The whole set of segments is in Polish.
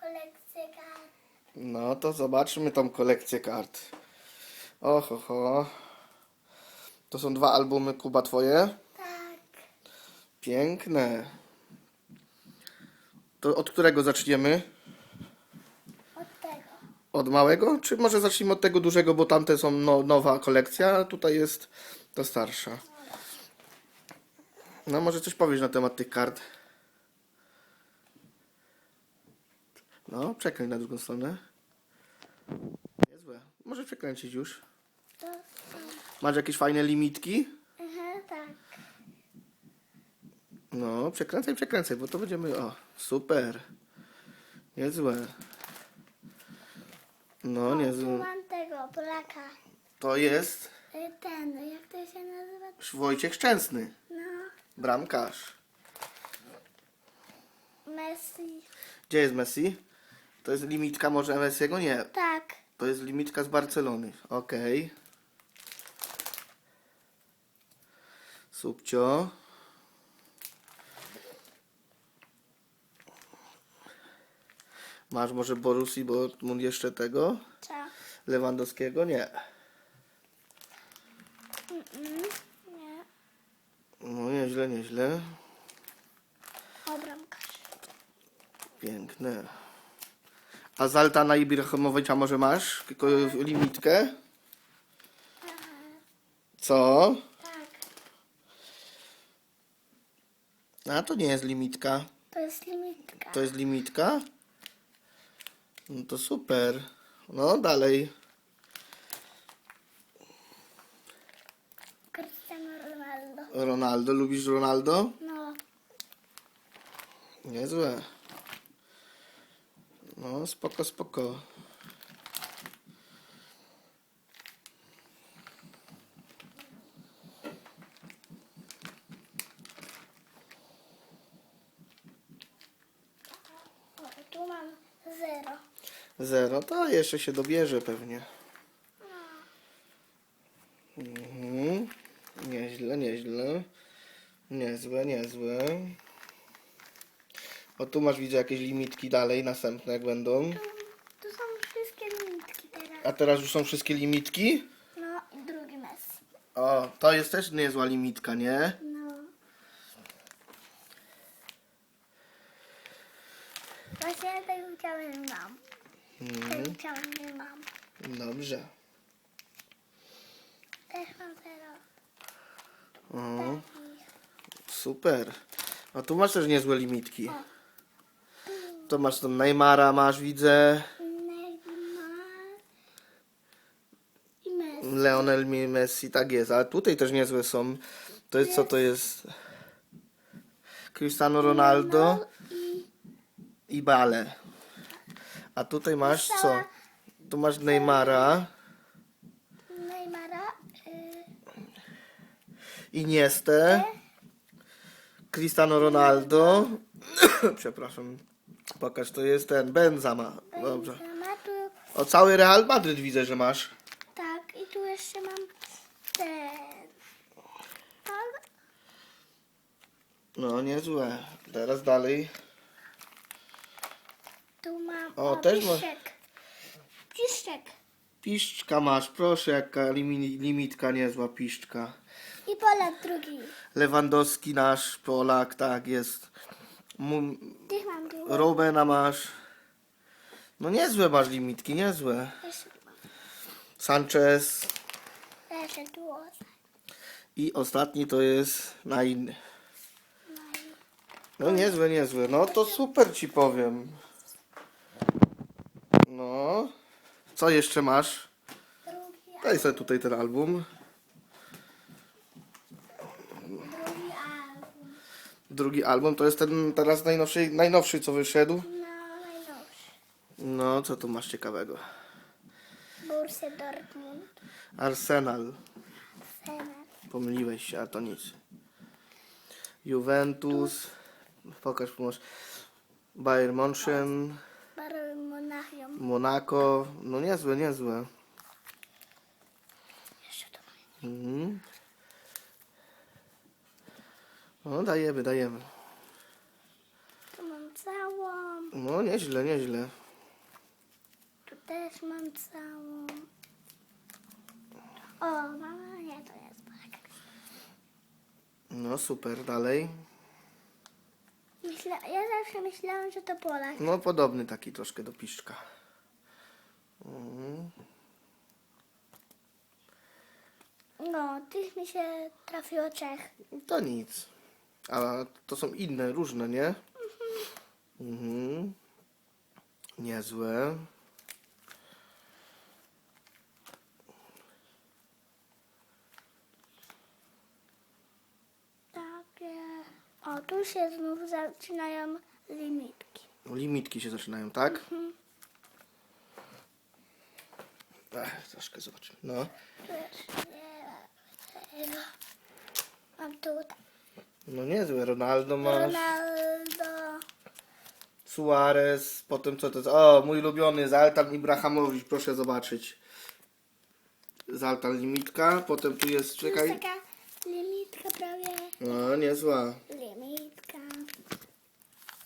kolekcję kart. No to zobaczmy tą kolekcję kart. Oho, ho. To są dwa albumy Kuba twoje? Tak. Piękne. To od którego zaczniemy? Od tego. Od małego? Czy może zacznijmy od tego dużego, bo tamte są no, nowa kolekcja, a tutaj jest ta starsza. No może coś powiesz na temat tych kart. No, przekręć na drugą stronę. Niezłe. Może przekręcić już. Masz jakieś fajne limitki? Aha, tak. No, przekręcaj, przekręcaj, bo to będziemy... O, super. Niezłe. No, Tu niezłe. mam tego, Polaka. To jest Y, Ten, jak to się nazywa? Wojciech Szczęsny. No, Bramkarz. Messi. Gdzie jest Messi? To jest limitka może Messiego? Nie. Tak. To jest limitka z Barcelony. Okej. Subcio. Masz może Borusi, bo mu jeszcze tego? Co? Lewandowskiego? Nie. Mm-mm. Nie. No nieźle, nieźle. O, bramkarz. Piękne. A Zaltana Ibrahimowicza może masz? Tylko limitkę? Co? Tak. A to nie jest limitka. To jest limitka. To jest limitka? No to super. No dalej. Cristiano Ronaldo. Ronaldo. Lubisz Ronaldo? No, Niezłe. No spoko, spoko. o, tu mam zero. Zero. To jeszcze się dobierze pewnie. Mhm. Nieźle, nieźle. Niezłe, niezłe. O tu masz widzę jakieś limitki dalej, następne jak będą. Tu, tu są wszystkie limitki teraz. A teraz już są wszystkie limitki? No i drugi Messi. O, to jest też niezła limitka, nie? No. Właśnie tego chciałem mam. Tego chciałem nie mam. Dobrze. Też mam zero. O, super. A tu masz też niezłe limitki. To masz tam Neymara, masz widzę. Messi. Leonel Messi, tak jest. Ale tutaj też niezłe są. To jest co to jest? Cristiano Ronaldo i i Bale. A tutaj masz co? Tu masz Neymara, Neymara. Y, Iniestę, Cristiano Ronaldo. Przepraszam. Pokaż, to jest ten Benzema. Dobrze. Benzema, tu, O cały Real Madryt widzę, że masz. tak, i tu jeszcze mam ten. Ale No, niezłe. Teraz dalej. tu mam O, też masz- piszczek. Piszczek. Piszczka masz, proszę, jaka limi- limitka niezła piszczka. I Polak drugi. Lewandowski nasz, Polak, tak jest. Mu- Tych mam. Robena masz. No niezłe masz limitki, niezłe. Jeszcze tu mam. Sanchez. Jeszcze I ostatni to jest na inny. No niezłe, niezłe. No to super ci powiem. No. Co jeszcze masz? Daj sobie tutaj ten album. drugi album. Drugi album to jest ten teraz najnowszy, najnowszy co wyszedł. No, najnowszy. No, co tu masz ciekawego? Borussia Dortmund. Arsenal. Senat. Pomyliłeś się, a to nic. Juventus. Pokaż, pomoż. Bayern München. Baron Monachium. Monaco. No niezłe, niezłe. Jeszcze mam. Mhm. No dajemy, dajemy. Tu mam całą. No nieźle, nieźle. Tu też mam całą. O, mama, nie, to jest Polak. No super, dalej. Myśla, ja zawsze myślałam, że to Polak. No podobny taki troszkę do piszczka. Mhm. No, tych mi się trafiło Czech. To nic. A to są inne, różne, nie? Mhm. Niezłe. Takie. O, tu się znów zaczynają limitki. Limitki się zaczynają, tak? Ech, troszkę zobaczymy. No. Tu jeszcze nie ma tego. Mam tutaj. No niezłe. Ronaldo masz. Ronaldo. Suarez. Potem co to jest? O, mój ulubiony Zaltan Ibrahimowicz. Proszę zobaczyć. Zaltan limitka. Potem tu jest, Tu jest czekaj. taka limitka prawie. No, niezła. Limitka.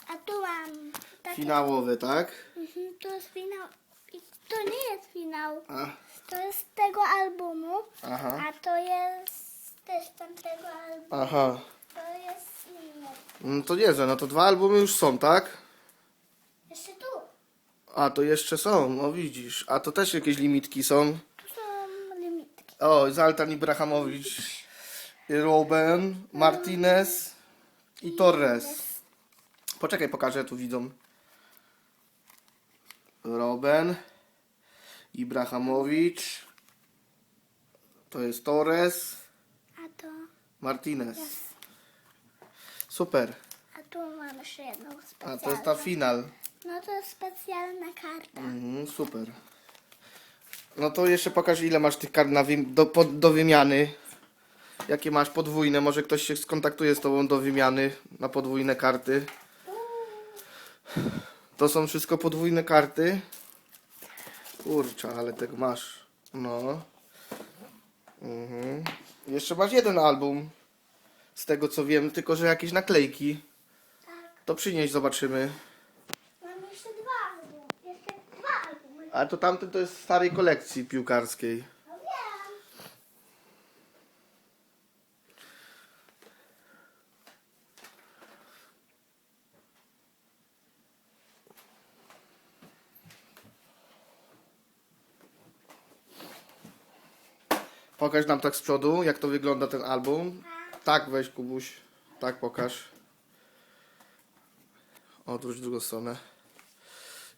A tu mam takie. Finałowe, tak? Mhm, to jest finał. I to nie jest finał. A, To jest z tego albumu. aha. A to jest też tamtego albumu. Aha. To jest inny. No to niezłe. No to dwa albumy już są, tak? Jeszcze tu. A, to jeszcze są, o widzisz. A to też jakieś limitki są. Tu są limitki. O, Zaltan Ibrahimowicz, Robben, Martinez i Torres. Poczekaj, pokażę, tu widzą. Robben, Ibrahimowicz, to jest Torres, A to. Martinez. Super. A tu mam jeszcze jedną A specjalną. to jest ta final. No to jest specjalna karta. Mhm, super. No to jeszcze pokaż ile masz tych kart na wy- do, po, do wymiany. Jakie masz podwójne? Może ktoś się skontaktuje z tobą do wymiany na podwójne karty. To są wszystko podwójne karty. Kurczę, ale tego masz. No. Mhm. Jeszcze masz jeden album. Z tego co wiem, tylko że jakieś naklejki. Tak. To przynieś, zobaczymy. Mam jeszcze dwa albumy. Jeszcze dwa albumy. A to tamten to jest z starej kolekcji piłkarskiej. No wiem. Pokaż nam tak z przodu, jak to wygląda ten album. Tak, weź Kubuś. Tak pokaż. Odwróć drugą stronę.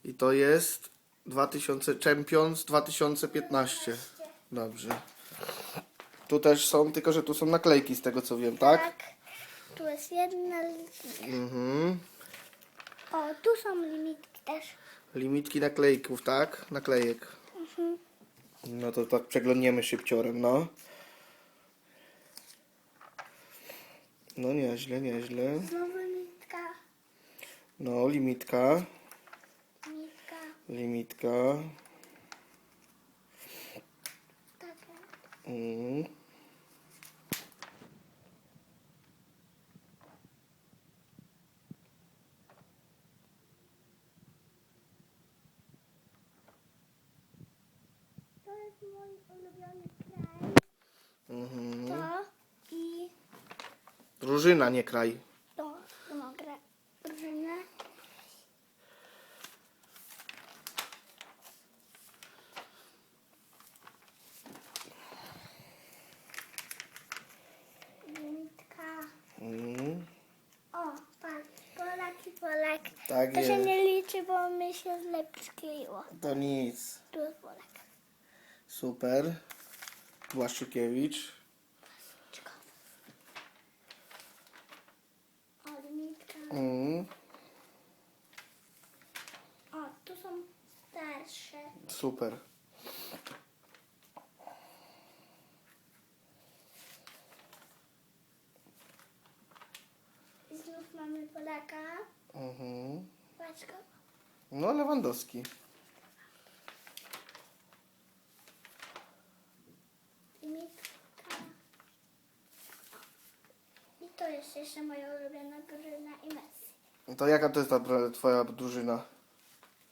I to jest 2000 Champions 2015. Dobrze. Tu też są, tylko że tu są naklejki z tego co wiem, tak? Tak. Tu jest jedna. Mhm. O, tu są limitki też. Limitki naklejków, tak? Naklejek. No to tak przeglądniemy szybciorem, no. No nieźle, nieźle. Znowu limitka. No, limitka, Limitka. limitka. Taka. Mm. To jest mój ulubiony kraj. Mhm. Drużyna, nie kraj. to. Tu mam gra. Limitka. Mm. O, patrz, Polak i Polak. Tak to się jest. nie liczy, bo mi się. To nic. Tu jest Polak. Super. Błaszczykiewicz. Czekaj. O, limitka. Mm. O, tu są starsze. Super. I znów mamy Polaka. Mhm. Patrz go. No, Lewandowski. Limitka. I to jest jeszcze moja ulubiona drużyna i Messi. To jaka to jest ta pra- twoja drużyna?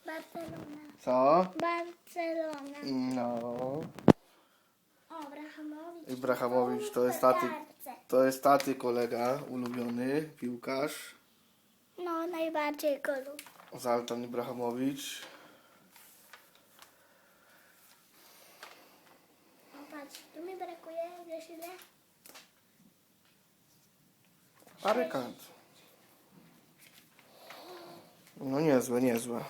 Barcelona. Co? Barcelona. No. O, Brachamowicz. To jest taty, to jest taty kolega ulubiony, piłkarz. No, najbardziej go lubię. Zaltan Ibrahimowicz. O, patrz, tu mi brakuje, wiesz ile? Parę kart. No niezłe, niezłe.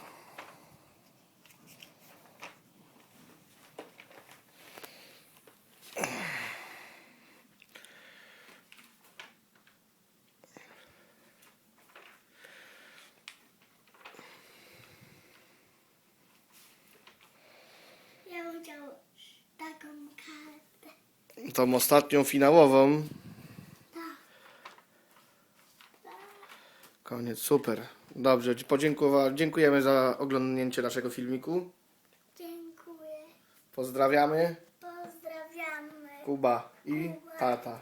Tą ostatnią finałową. Koniec, super. Dobrze, podziękowa- dziękujemy za oglądnięcie naszego filmiku. Dziękuję. Pozdrawiamy. Pozdrawiamy. Kuba i tata.